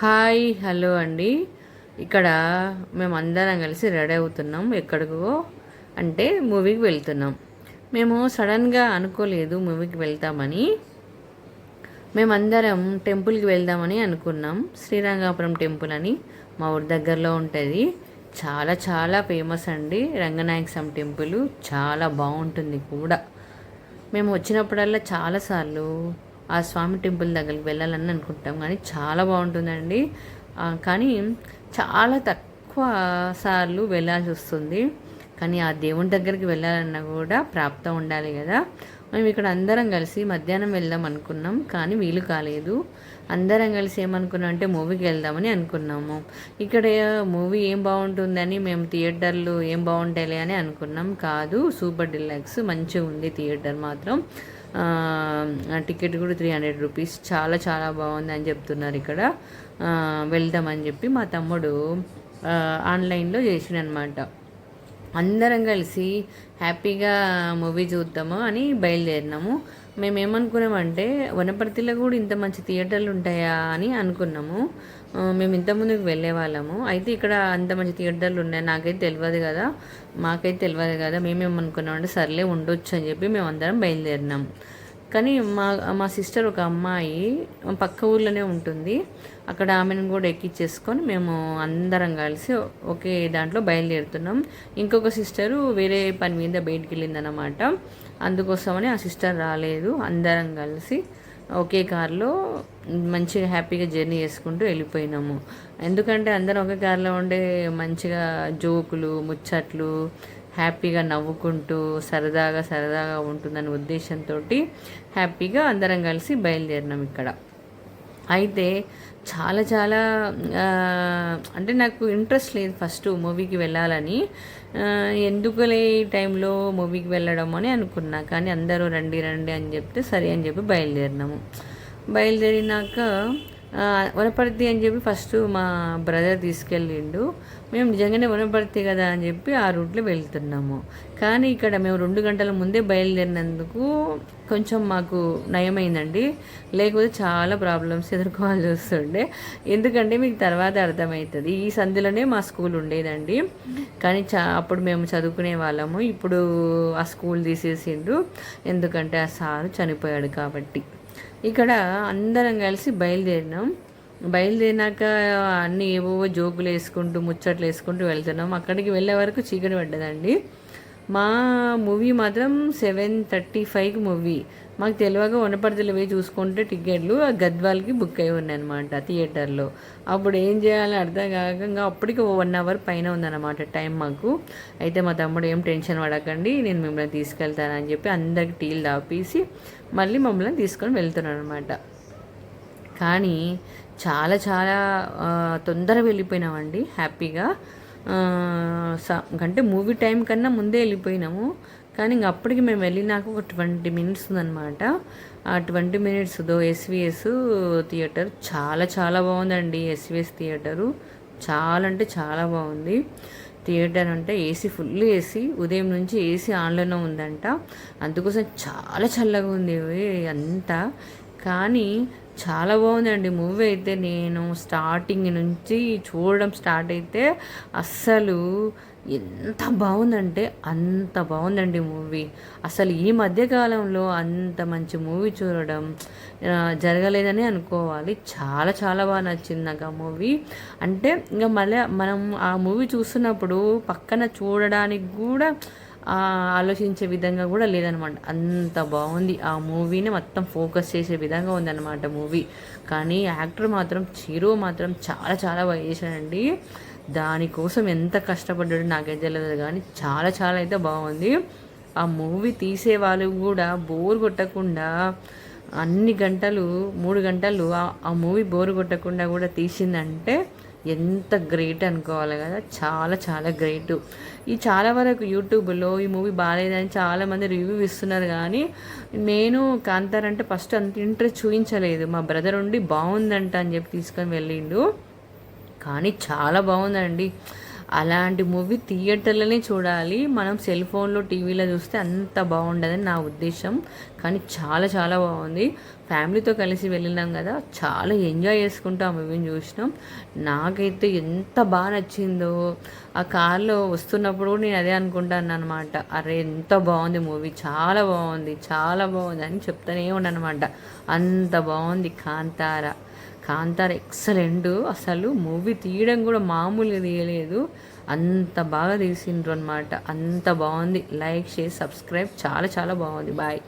Hi hello అండి. ఇక్కడ మేము అందరం కలిసి రెడీ అవుతున్నాం ఎక్కడికో అంటే మూవీకి వెళ్తున్నాం. మేము సడన్గా అనుకోలేదు మూవీకి వెళ్తామని. మేమందరం టెంపుల్కి వెళ్దామని అనుకున్నాం. శ్రీరంగాపురం టెంపుల్ అని మా ఊరి దగ్గరలో ఉంటుంది. చాలా చాలా ఫేమస్ అండి. రంగనాయక స్వామి టెంపుల్ చాలా బాగుంటుంది కూడా. మేము వచ్చినప్పుడల్లా చాలాసార్లు ఆ స్వామి టెంపుల్ దగ్గరికి వెళ్ళాలని అనుకుంటాం. కానీ చాలా బాగుంటుందండి. కానీ చాలా తక్కువ సార్లు వెళ్ళాల్సి వస్తుంది. కానీ ఆ దేవుని దగ్గరికి వెళ్ళాలన్నా కూడా ప్రాప్తం ఉండాలి కదా. మేము ఇక్కడ అందరం కలిసి మధ్యాహ్నం వెళ్దాం అనుకున్నాం కానీ వీలు కాలేదు. అందరం కలిసి ఏమనుకున్నాం అంటే మూవీకి వెళ్దామని అనుకున్నాము. ఇక్కడ మూవీ ఏం బాగుంటుందని మేము థియేటర్లు ఏం బాగుంటాయి అని అనుకున్నాం. కాదు సూపర్ డిలక్స్ మంచిగా ఉంది థియేటర్ మాత్రం. టికెట్ కూడా త్రీ హండ్రెడ్ రూపీస్. చాలా చాలా బాగుంది అని చెప్తున్నారు ఇక్కడ. వెళ్దామని చెప్పి మా తమ్ముడు ఆన్లైన్లో చేసిండనమాట అందరం కలిసి హ్యాపీగా మూవీ చూద్దాము అని బయలుదేరినాము. మేము ఏమనుకున్నామంటే వనపర్తిలో కూడా ఇంత మంచి థియేటర్లు ఉంటాయా అని అనుకున్నాము. మేము ఇంత ముందుకు వెళ్ళే వాళ్ళము. అయితే ఇక్కడ అంత మంచి థియేటర్లు ఉన్నాయి నాకైతే తెలియదు కదా. మాకైతే తెలియదు కదా. మేమేమనుకున్నామంటే సర్లే ఉండొచ్చు అని చెప్పి మేము అందరం బయలుదేరినాం కానీ మా మా సిస్టర్ ఒక అమ్మాయి పక్క ఊర్లోనే ఉంటుంది. అక్కడ ఆమెను కూడా ఎక్కించేసుకొని మేము అందరం కలిసి ఒకే దాంట్లో బయలుదేరుతున్నాం. ఇంకొక సిస్టరు వేరే పని మీద బయటికి వెళ్ళిందనమాట అందుకోసమని ఆ సిస్టర్ రాలేదు. అందరం కలిసి ఒకే కార్లో మంచిగా హ్యాపీగా జర్నీ చేసుకుంటూ వెళ్ళిపోయినాము. ఎందుకంటే అందరం ఒకే కార్లో ఉండే మంచిగా జోకులు ముచ్చట్లు హ్యాపీగా నవ్వుకుంటూ సరదాగా సరదాగా ఉంటుందనే ఉద్దేశంతో హ్యాపీగా అందరం కలిసి బయలుదేరినాం ఇక్కడ. అయితే చాలా చాలా అంటే నాకు ఇంట్రెస్ట్ లేదు ఫస్ట్ మూవీకి వెళ్ళాలని. ఎందుకులే ఈ టైంలో మూవీకి వెళ్ళడం అని అనుకున్నా కానీ అందరూ రండి రండి అని చెప్తే సరే అని చెప్పి బయలుదేరినాము. బయలుదేరినాక వనపర్తి అని చెప్పి ఫస్ట్ మా బ్రదర్ తీసుకెళ్ళిండు. మేము నిజంగానే వనపర్తి కదా అని చెప్పి ఆ రూట్లో వెళ్తున్నాము. కానీ ఇక్కడ మేము రెండు గంటల ముందే బయలుదేరినందుకు కొంచెం మాకు నయమైందండి. లేకపోతే చాలా ప్రాబ్లమ్స్ ఎదుర్కోవాల్సి వస్తుండే. ఎందుకంటే మీకు తర్వాత అర్థమవుతుంది. ఈ సంధిలోనే మా స్కూల్ ఉండేదండి. కానీ చా అప్పుడు మేము చదువుకునే వాళ్ళము. ఇప్పుడు ఆ స్కూల్ తీసేసిండు. ఎందుకంటే ఆ సారు చనిపోయాడు కాబట్టి. ఇక్కడ అందరం కలిసి బయలుదేరినాం. బయలుదేరినాక అన్నీ ఏవో జోకులు వేసుకుంటూ ముచ్చట్లు వేసుకుంటూ వెళ్తున్నాం. అక్కడికి వెళ్ళే వరకు చీకటి పడ్డదండి. మా మూవీ మాత్రం సెవెన్ థర్టీ ఫైవ్కి మూవీ. మాకు తెలియక వనపర్తిలో పోయి చూసుకుంటే టికెట్లు ఆ గద్వాల్కి బుక్ అయి ఉన్నాయన్నమాట థియేటర్లో. అప్పుడు ఏం చేయాలో అర్థం కాక ఇంకా అప్పటికి వన్ అవర్ పైన ఉందన్నమాట టైం మాకు. అయితే మా తమ్ముడు ఏం టెన్షన్ పడకండి నేను మిమ్మల్ని తీసుకెళ్తానని చెప్పి అందరికి టీలు తాపేసి మళ్ళీ మమ్మల్ని తీసుకొని వెళ్తున్నాను అనమాట కానీ చాలా చాలా తొందరగా వెళ్ళిపోయినామండి హ్యాపీగా. అంటే మూవీ టైం కన్నా ముందే వెళ్ళిపోయినాము. కానీ ఇంక అప్పటికి మేము వెళ్ళినాక ఒక ట్వంటీ మినిట్స్ ఉందన్నమాట. ఆ ట్వంటీ మినిట్స్ దో ఎస్విఎస్ థియేటర్. చాలా చాలా బాగుందండి ఎస్విఎస్ థియేటరు. చాలా అంటే చాలా బాగుంది. థియేటర్ అంటే ఏసీ ఫుల్ ఏసీ ఉదయం నుంచి ఏసీ ఆన్లోనే ఉందంట. అందుకోసం చాలా చల్లగా ఉంది. అంతా. కానీ చాలా బాగుందండి మూవీ అయితే. నేను స్టార్టింగ్ నుంచి చూడడం స్టార్ట్ అయితే అస్సలు ఎంత బాగుందంటే అంత బాగుందండి మూవీ. అసలు ఈ మధ్యకాలంలో అంత మంచి మూవీ చూడడం జరగలేదని అనుకోవాలి. చాలా చాలా బాగా నచ్చింది నాకు ఆ మూవీ. అంటే ఇంకా మళ్ళీ మనం ఆ మూవీ చూస్తున్నప్పుడు పక్కన చూడడానికి కూడా ఆలోచించే విధంగా కూడా లేదనమాట. అంత బాగుంది. ఆ మూవీని మొత్తం ఫోకస్ చేసే విధంగా ఉందన్నమాట మూవీ. కానీ యాక్టర్ మాత్రం చిరు మాత్రం చాలా చాలా బాగా చేశాడండి. దానికోసం ఎంత కష్టపడ్డాడో నాకైతే తెలియదు కానీ చాలా చాలా అయితే బాగుంది. ఆ మూవీ తీసే వాళ్ళు కూడా బోర్ కొట్టకుండా అన్ని గంటలు మూడు గంటలు ఆ- ఆ మూవీ బోర్ కొట్టకుండా కూడా తీసిందంటే ఎంత గ్రేట్ అనుకోవాలి కదా చాలా చాలా గ్రేట్ ఈ చాలా వరకు యూట్యూబ్లో ఈ మూవీ బాగాలేదని చాలామంది రివ్యూ ఇస్తున్నారు కానీ నేను కాంతార్ అంటే ఫస్ట్ అంత ఇంట్రెస్ట్ చూపించలేదు. మా బ్రదర్ ఉండి బాగుందంట అని చెప్పి తీసుకొని వెళ్ళిండు. కానీ చాలా బాగుందండి. అలాంటి మూవీ థియేటర్లోనే చూడాలి. మనం సెల్ ఫోన్లో టీవీలో చూస్తే అంత బాగుండదని నా ఉద్దేశం. కానీ చాలా చాలా బాగుంది. ఫ్యామిలీతో కలిసి వెళ్ళినాం కదా చాలా ఎంజాయ్ చేసుకుంటూ ఆ మూవీని చూసినాం. నాకైతే ఎంత బాగా నచ్చిందో ఆ కార్లో వస్తున్నప్పుడు కూడా నేను అదే అనుకుంటాను అనమాట అరే ఎంత బాగుంది మూవీ చాలా బాగుంది చాలా బాగుంది అని చెప్తానే ఉన్నాను అనమాట అంత బాగుంది కాంతార. కాంతార ఎక్సలెంట్. అసలు మూవీ తీయడం కూడా మామూలుగా తీయలేదు. అంత బాగా తీసిండ్రు అనమాట అంత బాగుంది. Like share subscribe. చాలా చాలా బాగుంది. బాయ్.